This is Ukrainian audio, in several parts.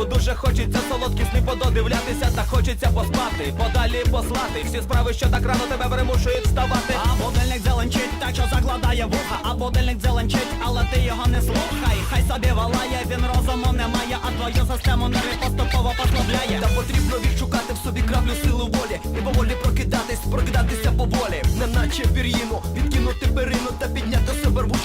бо дуже хочеться солодкі сни пододивлятися, та хочеться поспати, подалі послати. Всі справи, що так рано тебе примушують вставати. А будильник зеленчить, так що закладає вуха, а будильник зеленчить, але ти його не слухай. Хай собі валає, він розуму не має, а твою систему нервів поступово послабляє. Та потрібно відшукати в собі краплю сили волі І поволі прокидатись, прокидатися поволі Неначе вір'їну, відкинути перину та підняти себе рвучко,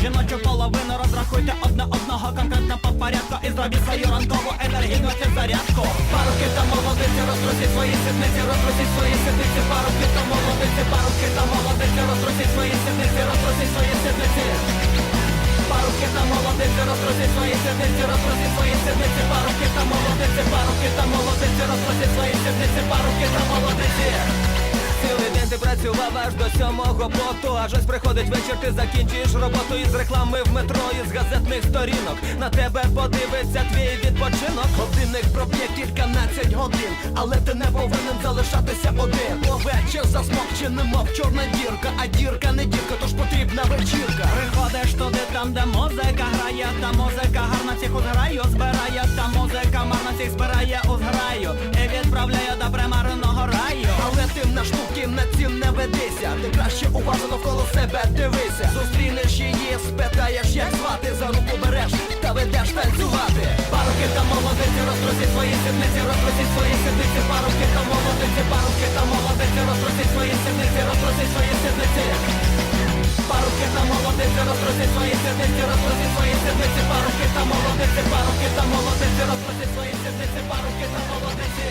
Жіночу половину розрахуйте одне одного конкретно по порядку І зробіть свою ранкову енергійну зарядку Парубки та молодиці, розтрусіть свої сідниці, розтрусіть свої сідниці, парубки та молодиці, парубки та молодиці, розтрусіть свої сідниці, розтрусіть свої сідниці. Парубки та молодиці, розтрусіть свої сідниці, розтрусіть свої сідниці, парубки та молодиці, парубки та молодиці, розтрусіть свої сідниці, парубки та молодиці. Ти працював аж до сьомого поту Аж ось приходить вечір, ти закінчуєш роботу із реклами в метро, із газетних сторінок. На тебе подивиться твій відпочинок. Годинник проб'є кільканадцять годин Але ти не повинен залишатися один. Бо вечір засмокче, немов чорна дірка А дірка не дірка, тож потрібна вечірка. Приходиш туди, там, де музика грає, та музика гарна всіх зграю збирає, та музика марно всіх збирає ці Ти краще уважно навколо себе дивися. Зустрінеш її, спитаєш, як звати. За руку береш та ведеш танцювати. Парубки та молодиці, розтрусіть свої сідниці, розтрусіть свої сідниці, парубки та молодиці, парубки та молодиці, розтрусіть свої сідниці, розтрусіть свої сідниці. Парубки та молодиці, розтрусіть свої сідниці, розтрусіть свої сідниці, парубки та молодиці, парубки та молодиці, розтрусіть свої сідниці, парубки та молодиці.